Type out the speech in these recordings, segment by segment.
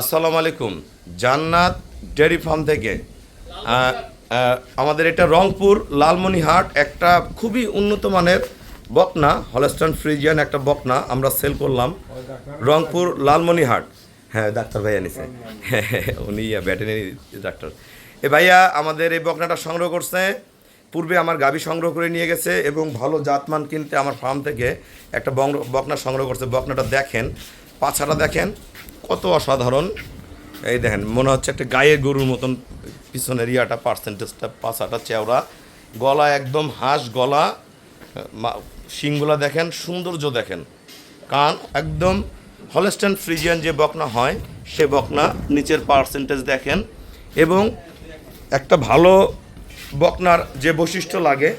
আসসালামু আলাইকুম। জান্নাত ডেয়ারি ফার্ম থেকে। আমাদের এটা রংপুর লালমনিহাট একটা খুবই উন্নত মানের বকনা হলস্টান ফ্রিজিয়ান একটা বকনা আমরা সেল করলাম রংপুর লালমনিহাট। হ্যাঁ ডাক্তার ভাইয়া নিছে। উনি ভেটেরিনারি ডাক্তার। এ ভাইয়া, আমাদের এই বকনাটা সংগ্রহ করছে। পূর্বে আমার গাবি সংগ্রহ করে নিয়ে গেছে এবং ভালো জাতমান কিনতে আমার ফার্ম থেকে একটা বকনা সংগ্রহ করছে। বকনাটা দেখেন, পাছাটা দেখেন। কত অসাধারণ। এই দেখেন, মনে হচ্ছে একটা গায়ে গরুর মতন পিছনের ইয়াটা পার্সেন্টেজটা পাছাটা, চেওড়া। গলা একদম হাঁস গলা শিংগুলা দেখেন, সৌন্দর্য দেখেন। কান একদম হলস্টেন ফ্রিজিয়ান যে বকনা হয়, সে বকনা নিচের পার্সেন্টেজ দেখেন। এবং একটা ভালো বকনার যে বৈশিষ্ট্য লাগে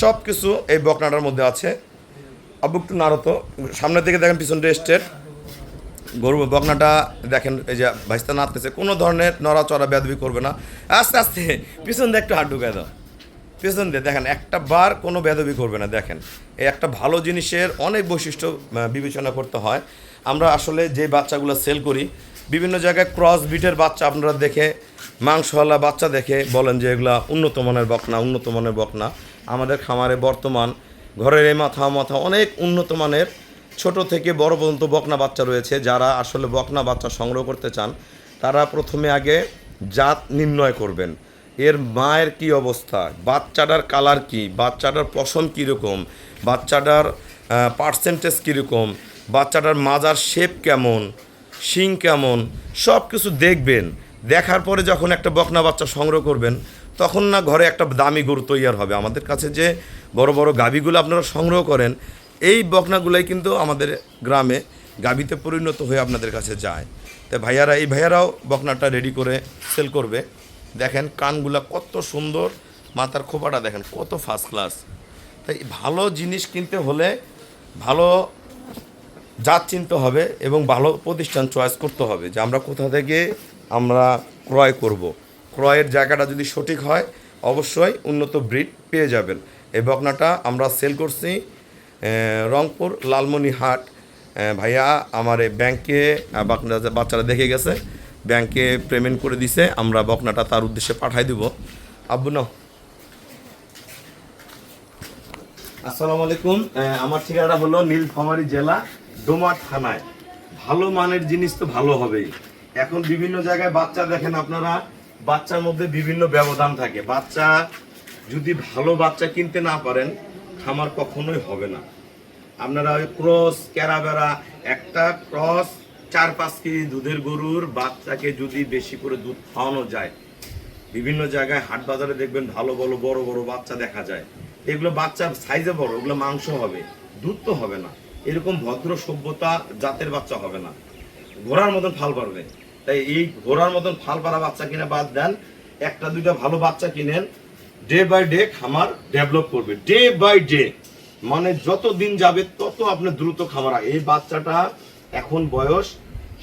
সব কিছু এই বকনাটার মধ্যে আছে। আবু একটু নাড়তো, সামনের দিকে দেখেন পিছন স্টেট গরু বকনাটা দেখেন, এই যে ভাইস্তা নাড়তেছে কোনো ধরনের নড়াচড়া বেদবি করবে না। আস্তে আস্তে, পিছন দিয়ে একটু হাত ঢুকায় দাও। পিছন দিয়ে দেখেন, একটা বার কোনো বেদবি করবে না, দেখেন। এই একটা ভালো জিনিসের অনেক বৈশিষ্ট্য বিবেচনা করতে হয়। আমরা আসলে যে বাচ্চাগুলো সেল করি, বিভিন্ন জায়গায় ক্রস বিটের বাচ্চা আপনারা দেখে, মাংসওয়ালা বাচ্চা দেখে বলেন যে এগুলা উন্নত মানের বকনা, উন্নত মানের বকনা। আমাদের খামারে বর্তমান ঘরের এই মাথা মাথা অনেক উন্নত মানের ছোট থেকে বড় পর্যন্ত বকনা বাচ্চা রয়েছে। যারা আসলে বকনা বাচ্চা সংগ্রহ করতে চান, তারা প্রথমে আগে জাত নির্ণয় করবেন। এর মায়ের কি অবস্থা? বাচ্চাটার কালার কি? বাচ্চাটার পশম কীরকম? বাচ্চাটার পার্সেন্টেজ কীরকম? বাচ্চাটার মাজার শেপ কেমন? শিং কেমন? সব কিছু দেখবেন। দেখার পরে যখন একটা বকনা বাচ্চা সংগ্রহ করবেন, তখন না ঘরে একটা দামি গরু তৈয়ার হবে। আমাদের কাছে যে বড় বড় গাভীগুলো আপনারা সংগ্রহ করেন এই বকনাগুলাই কিন্তু আমাদের গ্রামে গাভীতে পরিণত হয়ে আপনাদের কাছে যায়। তাই ভাইয়ারা, এই ভাইয়ারাও বকনাটা রেডি করে সেল করবে। দেখেন কানগুলা কত সুন্দর, মাথার খোপাটা দেখেন কত ফার্স্ট ক্লাস তাই ভালো জিনিস কিনতে হলে ভালো জাত চিনতে হবে এবং ভালো প্রতিষ্ঠান চয়েস করতে হবে যে আমরা কোথা থেকে আমরা ক্রয় করব। ক্রয়ের জায়গাটা যদি সঠিক হয়, অবশ্যই উন্নত ব্রিড পেয়ে যাবেন। এই বকনাটা আমরা সেল করছি রংপুর লালমনিহাট ভাইয়া আমার এই ব্যাংকে বাচ্চারা দেখে গেছে, ব্যাংকে পেমেন্ট করে দিছে, আমরা বকনাটা তার উদ্দেশ্যে পাঠাই দিব। আব্বু, নাও। আসসালামু আলাইকুম। আমার ঠিকানা হলো নীলফামারী জেলা, ডোমা থানায়। ভালো মানের জিনিস তো ভালো হবেই। এখন বিভিন্ন জায়গায় বাচ্চা দেখেন আপনারা, বাচ্চার মধ্যে বিভিন্ন ব্যবধান থাকে। বাচ্চা যদি ভালো বাচ্চা কিনতে না পারেন খামার কখনোই হবে না। আপনারা ওই ক্রস ক্যারাবেরা একটা ক্রস চার পাঁচ কেজি দুধের গরুর বাচ্চাকে যদি বেশি করে দুধ খাওয়ানো যায়, বিভিন্ন জায়গায় হাট বাজারে দেখবেন ভালো ভালো, বড় বড় বাচ্চা দেখা যায়। এগুলো বাচ্চার সাইজে বড়, ওগুলো মাংস হবে, দুধ তো হবে না। এরকম ভদ্র সভ্যতা জাতের বাচ্চা হবে না। ঘোড়ার মতন ফাল পারবে। তাই এই ঘোড়ার মতন ফাল পারা বাচ্চা কিনে বাদ দেন, একটা দুইটা ভালো বাচ্চা কিনেন ডে বাই ডে খামার ডেভেলপ করবে। ডে বাই ডে মানে যত দিন যাবে, তত আপনি দ্রুত খামার এই বাচ্চাটা এখন বয়স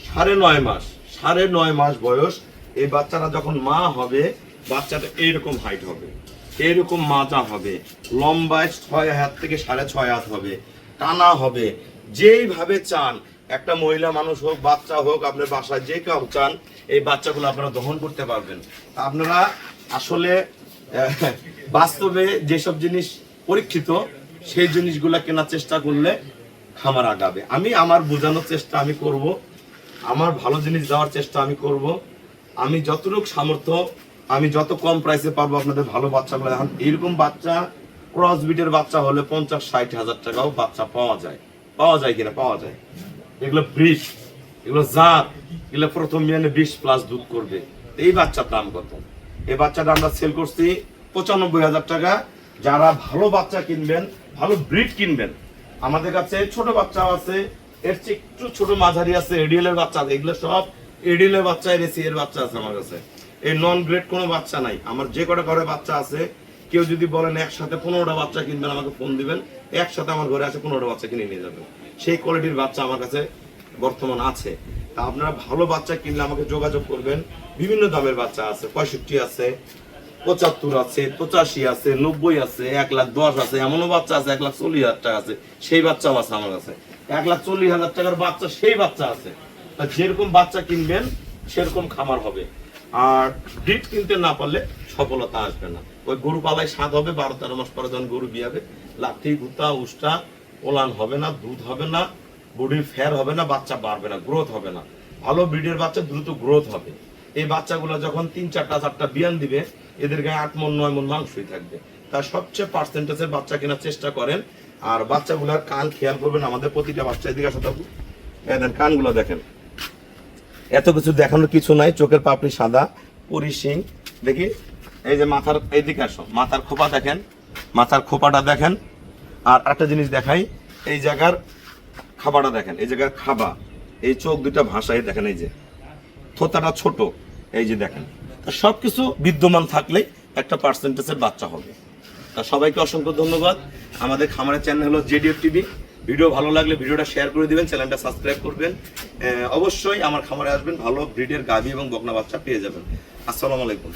সাড়ে নয় মাস, সাড়ে নয় মাস বয়স। এই বাচ্চাটা যখন মা হবে, বাচ্চাটা এইরকম হাইট হবে এরকম মাজা হবে, লম্বায় ছয় হাত থেকে সাড়ে ছয় হাত হবে, টানা হবে, যেইভাবে চান, একটা মহিলা মানুষ হোক, বাচ্চা হোক, আপনার বাসায় যে কেউ চান, এই বাচ্চাগুলো আপনারা দহন করতে পারবেন। আপনারা আসলে বাস্তবে যেসব জিনিস পরীক্ষিত, সেই জিনিসগুলা কেনার চেষ্টা করলে খামার আগাবে। আমি আমার বোঝানোর চেষ্টা আমি করব, আমার ভালো জিনিস দেওয়ার চেষ্টা আমি করব। আমি যতটুকু সামর্থ্য, আমি যত কম প্রাইসে পারব আপনাদের ভালো বাচ্চাগুলো। এখন এরকম বাচ্চা ক্রস বিটের বাচ্চা হলে পঞ্চাশ, ষাট হাজার টাকাও বাচ্চা পাওয়া যায়। পাওয়া যায় কিনা? পাওয়া যায়। এগুলো ব্রিজ এগুলো জাত, এগুলো প্রথম বিয়ানে বিশ প্লাস দুধ করবে। এই বাচ্চার দাম কত? এই বাচ্চাটা আমরা সেল করছি পঁচানব্বই হাজার টাকা। যারা ভালো বাচ্চা কিনবেন, ভালো ব্রিড কিনবেন, আমাদের কাছে ছোট বাচ্চাও আছে, এর চেয়ে একটু ছোট মাঝারি আছে এডিএলের বাচ্চা আছে, এগুলো সব এডিএলের বাচ্চা এর এর বাচ্চা আছে আমার কাছে। এই নন গ্রেড কোনো বাচ্চা নাই। আমার যে কটা ঘরে বাচ্চা আছে, কেউ যদি বলেন একসাথে পনেরোটা বাচ্চা কিনবেন, আমাকে ফোন দিবেন, একসাথে আমার ঘরে আছে পনেরোটা বাচ্চা কিনে নিয়ে যাবেন। সেই কোয়ালিটির বাচ্চা আমার কাছে বর্তমান আছে। তা আপনারা ভালো বাচ্চা কিনলে আমাকে যোগাযোগ করবেন। বিভিন্ন দামের বাচ্চা আছে, পঁয়ষট্টি আছে, পঁচাত্তর আছে, পঁচাশি আছে, নব্বই আছে, এক লাখ দশ আছে, এমনও বাচ্চা আছে, এক লাখ চল্লিশ হাজার টাকা আছে, সেই বাচ্চাও আছে আমার কাছে। এক লাখ চল্লিশ হাজার টাকার বাচ্চা, সেই বাচ্চা আছে। যেরকম বাচ্চা কিনবেন, সেরকম খামার হবে। আর ব্রিড কিনতে না পারলে সফলতা আসবে না। ওই গরু পালায় স্বাদ হবে, বারো তেরো মাস পরে যখন গরু বিয়াবে, লাঠি, গুতা উষ্টা ওলান হবে না, দুধ হবে না বডির ফেয়ার হবে না, বাচ্চা বাড়বে না গ্রোথ হবে না। ভালো ব্রিডের বাচ্চা দ্রুত গ্রোথ হবে। এই বাচ্চাগুলো যখন তিন চারটা চারটা বিয়ান দিবে, এদের গায়ে আট মন, নয় মন মাংসই থাকবে। তার সবচেয়ে পার্সেন্টেজের বাচ্চা কেনার চেষ্টা করেন, আর বাচ্চাগুলোর কান খেয়াল করবেন, আমাদের প্রতিটা বাচ্চা এদিকে আসা থাকুক এদের কানগুলো দেখেন। এত কিছু দেখানোর কিছু নাই, চোখের পাপড়ি সাদা পরিসিং দেখি, এই যে মাথার এইদিকে আসো, মাথার খোপা দেখেন, মাথার খোপাটা দেখেন। আর একটা জিনিস দেখাই, এই জায়গার খাবারটা দেখেন, এই জায়গার খাবা এই চোখ দুটা ভাষায় দেখেন, এই যে থোতাটা ছোট, এই যে দেখেন। তা সবকিছু বিদ্যমান থাকলেই একটা পার্সেন্টেজের বাচ্চা হবে। তা সবাইকে অসংখ্য ধন্যবাদ। আমাদের খামারের চ্যানেল হলো জেডিও টিভি। ভিডিও ভালো লাগলে ভিডিওটা শেয়ার করে দিবেন চ্যানেলটা সাবস্ক্রাইব করবেন। অবশ্যই আমার খামারে আসবেন, ভালো ব্রিডের গাভী এবং বকনা বাচ্চা পেয়ে যাবেন। আসসালামু আলাইকুম।